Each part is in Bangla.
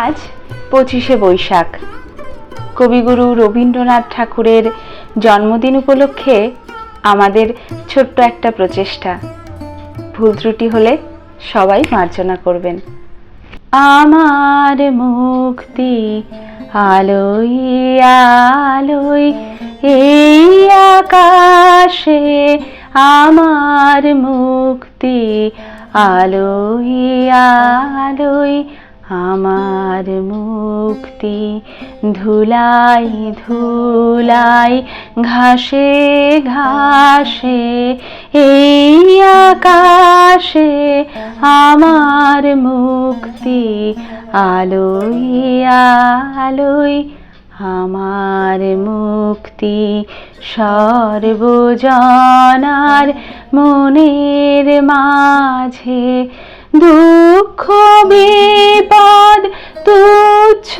আজ পঁচিশে বৈশাখ। কবিগুরু রবীন্দ্রনাথ ঠাকুরের জন্মদিন উপলক্ষে আমাদের ছোট্ট একটা প্রচেষ্টা। ভুল ত্রুটি হলে সবাই মার্জনা করবেন। আমার মুক্তি আলোই আলোই এই আকাশে আমার মুক্তি। আলোই আলোই আমার মুক্তি ধুলাই ধুলাই, ঘাসে ঘাসে, এই আকাশে আমার মুক্তি, আলোই আলোই আমার মুক্তি। সর্বজনার মনের মাঝে দুঃখ বিপদ তুচ্ছ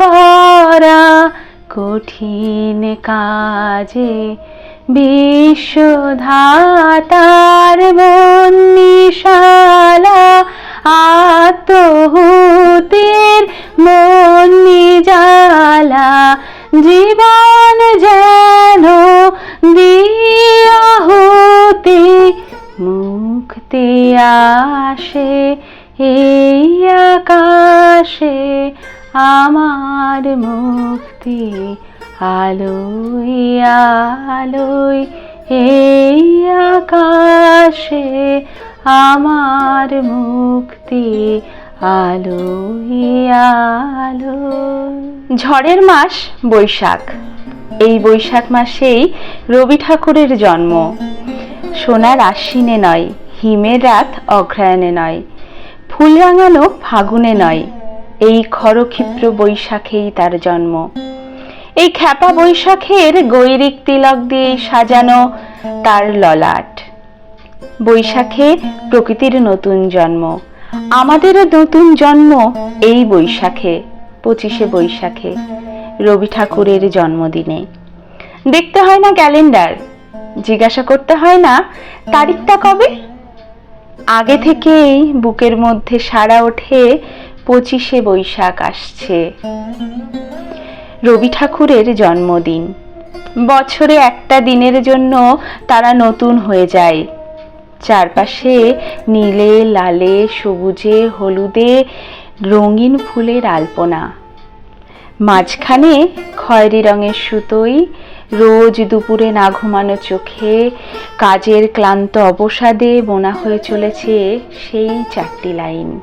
করা কঠিন কাজে বিশ্বধাতার বন্নিশালা আত্মহুতির মন্নি জালা জীবন যেন দিয়াহুতি মুক্তি আসে এই আকাশে, আমার মুক্তি আলোই আলোই এই আকাশে, আমার মুক্তি আলোই আলো ঝড়ের মাস বৈশাখ। এই বৈশাখ মাসেই রবি ঠাকুরের জন্ম। সোনার আশ্বিনে নয়, হিমের রাত অঘ্রায়ণে নয় ফুল রাঙানো ফাগুনে নয়, এই খরক্ষিপ্র বৈশাখেই তার জন্ম। এই খ্যাপা বৈশাখের গৈরিক তিলক দিয়ে সাজানো তার ললাট। বৈশাখে প্রকৃতির নতুন জন্ম। আমাদেরও নতুন জন্ম এই বৈশাখে, পঁচিশে বৈশাখে, রবি ঠাকুরের জন্মদিনে। দেখতে হয় না ক্যালেন্ডার জিজ্ঞাসা করতে হয় না, তারিখটা কবে? আগে থেকেই বুকের মধ্যে সারা ওঠে, পঁচিশে বৈশাখ আসছে। রবি ঠাকুরের জন্মদিন। বছরে একটা দিনের জন্য তারা নতুন হয়ে যায়। চারপাশে নীলে, লালে, সবুজে, হলুদে রঙিন ফুলের আলপনা। মাঝখানে খয়েরি রঙের সুতোই রোজ দুপুরে না ঘুমানো চোখে কাজের ক্লান্ত অবসাদে বোনা হয়ে চলেছে সেই চারটি লাইন।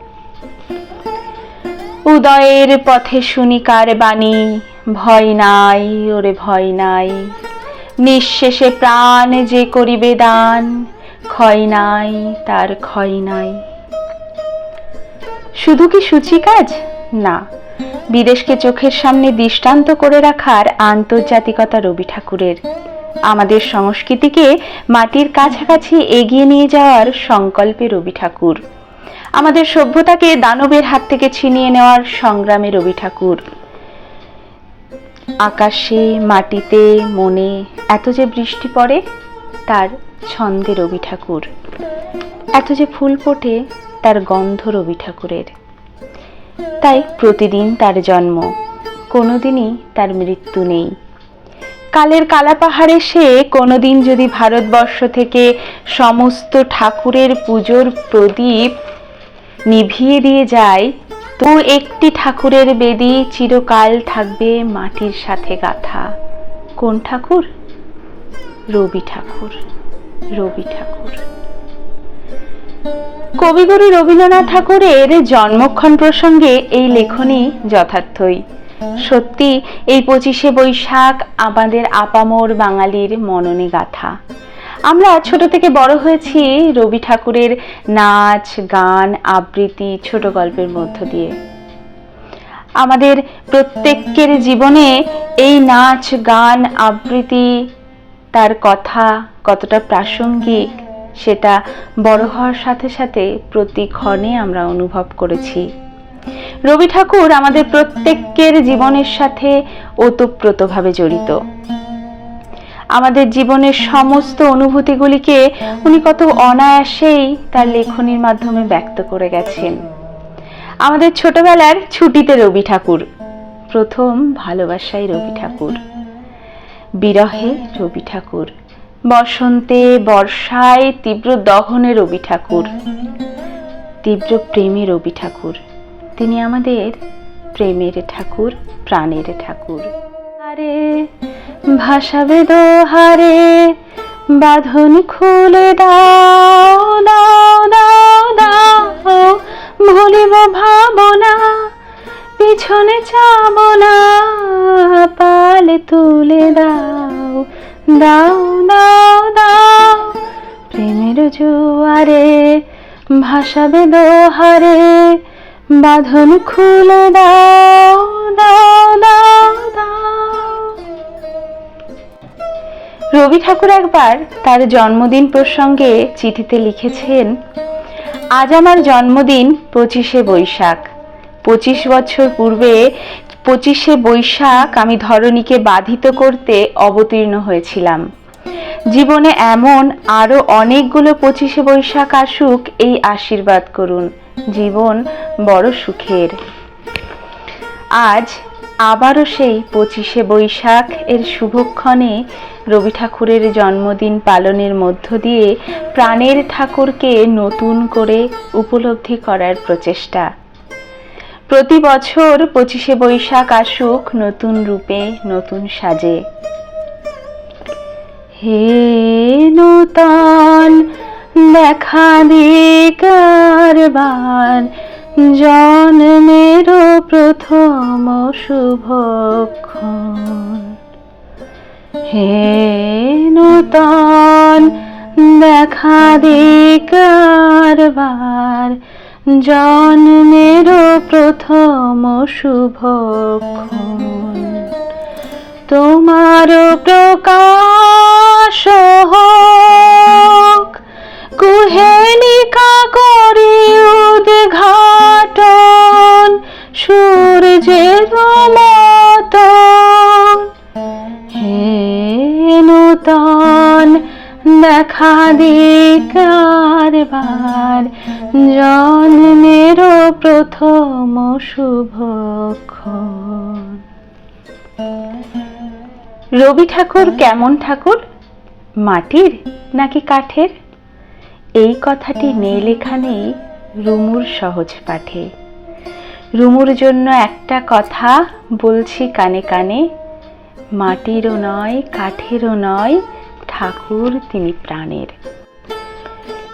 উদয়ের পথে শুনি কার বাণী, ভয় নাই, ওরে ভয় নাই। নিঃশেষে প্রাণ যে করিবে দান, ক্ষয় নাই, তার ক্ষয় নাই। শুধু কি সূচি কাজ? না। বিদেশকে চোখের সামনে দৃষ্টান্ত করে রাখার আন্তর্জাতিকতা রবি ঠাকুরের। আমাদের সংস্কৃতিকে মাটির কাছাকাছি এগিয়ে নিয়ে যাওয়ার সংকল্পে রবি ঠাকুর। আমাদের সভ্যতাকে দানবের হাত থেকে ছিনিয়ে নেওয়ার সংগ্রামে রবি ঠাকুর। আকাশে, মাটিতে, মনে এত যে বৃষ্টি পড়ে, তার ছন্দে রবি ঠাকুর। এত যে ফুল ফোটে, তার গন্ধ রবি ঠাকুরের। তাই প্রতিদিন তার জন্ম। কোনোদিনই তার মৃত্যু নেই। কালের কালা পাহাড়ে সে কোনোদিন যদি ভারতবর্ষ থেকে সমস্ত ঠাকুরের পুজোর প্রদীপ নিভিয়ে দিয়ে যায়, তো একটি ঠাকুরের বেদি চিরকাল থাকবে মাটির সাথে গাথা। কোন ঠাকুর? রবি ঠাকুর। রবি ঠাকুর। কবিগুরু রবীন্দ্রনাথ ঠাকুরের জন্মক্ষণ প্রসঙ্গে এই লেখনী যথার্থই। সত্যি, এই পঁচিশে বৈশাখ আমাদের আপামর বাঙালির মননে গাথা। আমরা ছোট থেকে বড় হয়েছি রবি ঠাকুরের নাচ, গান, আবৃত্তি, ছোট গল্পের মধ্য দিয়ে। আমাদের প্রত্যেকের জীবনে এই নাচ, গান, আবৃত্তি তার কথা কতটা প্রাসঙ্গিক সেটা বড় হওয়ার সাথে সাথে প্রতি ক্ষণে আমরা অনুভব করেছি। রবি ঠাকুর আমাদের প্রত্যেকের জীবনের সাথে ওতপ্রোতভাবে জড়িত। আমাদের জীবনের সমস্ত অনুভূতিগুলিকে উনি কত অনায়াসেই তার লেখনীর মাধ্যমে ব্যক্ত করে গেছেন। আমাদের ছোটবেলার ছুটিতে রবি ঠাকুর, প্রথম ভালোবাসায় রবি ঠাকুর। বিরহে রবি ঠাকুর। বসন্তে বর্ষায় তীব্র দহনে রবি ঠাকুর, তীব্র প্রেমে রবি ঠাকুর। তিনি আমাদের প্রেমের ঠাকুর, প্রাণের ঠাকুর। আরে ভাসাবে দোহারে বাঁধন খুলে দাও দাও দাও দাও, ভুলিব ভাবনা, পিছনে যাব না পাল তুলে দাও দাও জোয়ারে ভাসাবে দোহারে বাঁধন খুলে দাও দাও দাও। রবি ঠাকুর একবার তার জন্মদিন প্রসঙ্গে চিঠিতে লিখেছেন, আজ আমার জন্মদিন পঁচিশে বৈশাখ। পঁচিশ বছর পূর্বে পঁচিশে বৈশাখ আমি ধরণীকে বাধিত করতে অবতীর্ণ হয়েছিলাম। জীবনে এমন আরও অনেকগুলো পঁচিশে বৈশাখ আসুক, এই আশীর্বাদ করুন। জীবন বড় সুখের। আজ আবারও সেই পঁচিশে বৈশাখ এর শুভক্ষণে রবি ঠাকুরের জন্মদিন পালনের মধ্য দিয়ে প্রাণের ঠাকুরকে নতুন করে উপলব্ধি করার প্রচেষ্টা। প্রতি বছর পঁচিশে বৈশাখ আসুক নতুন রূপে, নতুন সাজে। হে নূতন দেখা কারবার জন্মের প্রথম শুভক্ষণ। হে নূতন দেখা কারবার জন্মের প্রথম শুভক্ষণ। তোমার প্রকাশ হোক। কুহেলিকা করি উদ্ঘাটন সূর্যের মতন হে নূতন দেখা কারবার জন্মের প্রথম শুভক্ষণ রবি ঠাকুর কেমন ঠাকুর? মাটির নাকি কাঠের? এই কথাটি নেই লেখা নেই রুমুর সহজ পাঠে। রুমুর জন্য একটা কথা বলছি কানে কানে, মাটিরও নয়, কাঠেরও নয়, ঠাকুর তিনি প্রাণের।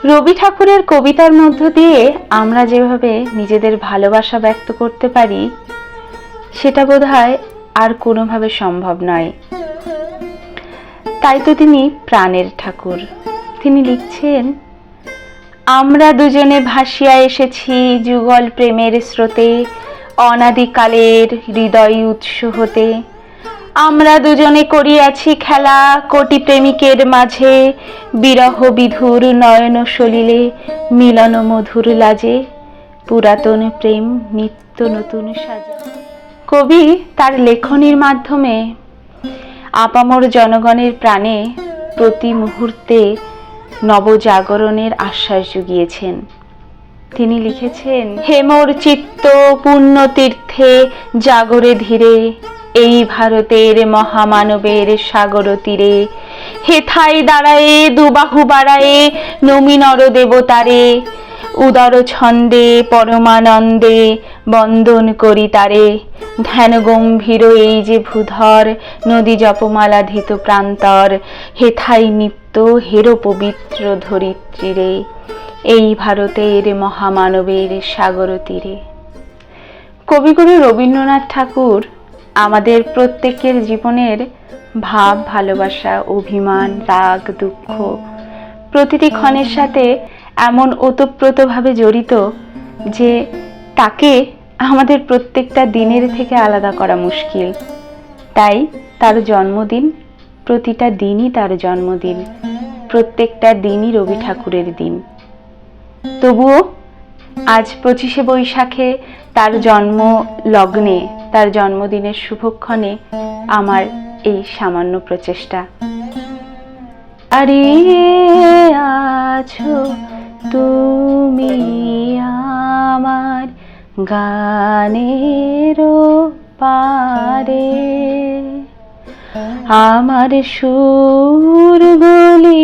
রবি ঠাকুরের কবিতার মধ্য দিয়ে আমরা যেভাবে নিজেদের ভালোবাসা ব্যক্ত করতে পারি, সেটা বোধহয় আর কোনোভাবে সম্ভব নয়। তাই তো তিনি প্রাণের ঠাকুর। তিনি লিখছেন, আমরা দুজনে ভাসিয়া এসেছি যুগল প্রেমের স্রোতে, অনাদিকালের হৃদয় উৎস হতে। আমরা দুজনে করিয়াছি খেলা কোটি প্রেমিকের মাঝে, বিরহ বিধুর নয়ন সলিলে, মিলন মধুর লাজে, পুরাতন প্রেম নিত্য নতুন সাজে। কবি তার লেখনীর মাধ্যমে আপামর জনগণের প্রাণে প্রতি মুহূর্তে নবজাগরণের আশ্বাস জুগিয়েছেন। তিনি লিখেছেন হেমর চিত্ত পুণ্য তীর্থে জাগরে ধীরে, এই ভারতের মহামানবের সাগর তীরে। হেথাই দাঁড়ায়ে দুবাহু বাড়ায়ে নমি নর দেবতারে উদর ছন্দে পরমানন্দে বন্দন করি তারে। ধ্যান গম্ভীর এই যে ভূধর, নদী জপমালা ধিত প্রান্তর, হেথাই নিত্য হেরো পবিত্র ধরিত্রীরে। এই ভারতের মহামানবের সাগর তীরে। কবিগুরু রবীন্দ্রনাথ ঠাকুর, আমাদের প্রত্যেকের জীবনের ভাব, ভালোবাসা, অভিমান, রাগ, দুঃখ প্রতিটি ক্ষণের সাথে এমন ওতপ্রোতভাবে জড়িত যে তাকে আমাদের প্রত্যেকটা দিনের থেকে আলাদা করা মুশকিল। তাই তার জন্মদিন, প্রতিটা দিনই তার জন্মদিন, প্রত্যেকটা দিনই রবি ঠাকুরের দিন। তবুও আজ পঁচিশে বৈশাখে তার জন্ম লগ্নে, তার জন্মদিনের শুভক্ষণে আমার এই সামান্য প্রচেষ্টা। আরে আছো তুমি আমার গানের পারে। আমার সুরগুলি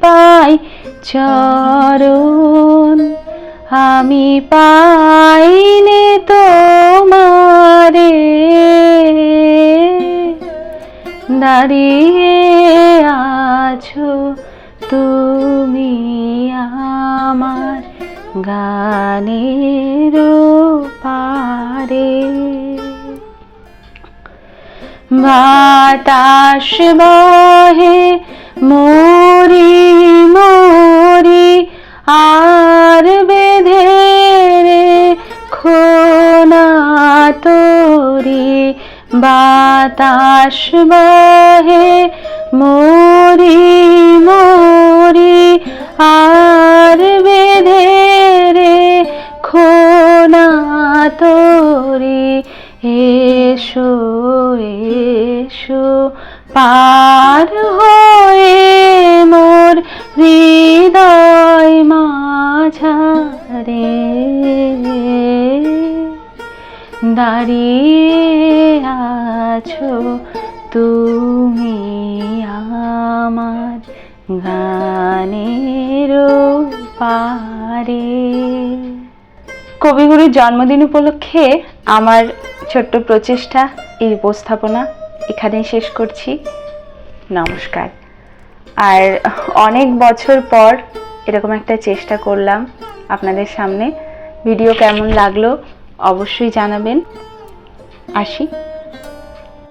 পাই চরণ আমি পাইনে তোমারে। দাঁড়িয়ে আছো তুমি আমার গানের পারে। বাতাস বহে মরি মরি আর বেঁধে রে খোনা তোরি। বাতাস বহে মরি মরি আর বেঁধে রে খোনা তোরি, এসো এসো, পার হয়ে মোর হৃদয় মাঝারে। দাঁড়িয়ে আছো তুমি আমার গানের পারে। কবিগুরুর জন্মদিন উপলক্ষে আমার ছোট্ট প্রচেষ্টা, এই উপস্থাপনা এখানেই শেষ করছি। নমস্কার। আর অনেক বছর পর এরকম একটা চেষ্টা করলাম আপনাদের সামনে। ভিডিও কেমন লাগল অবশ্যই জানাবেন। আসি।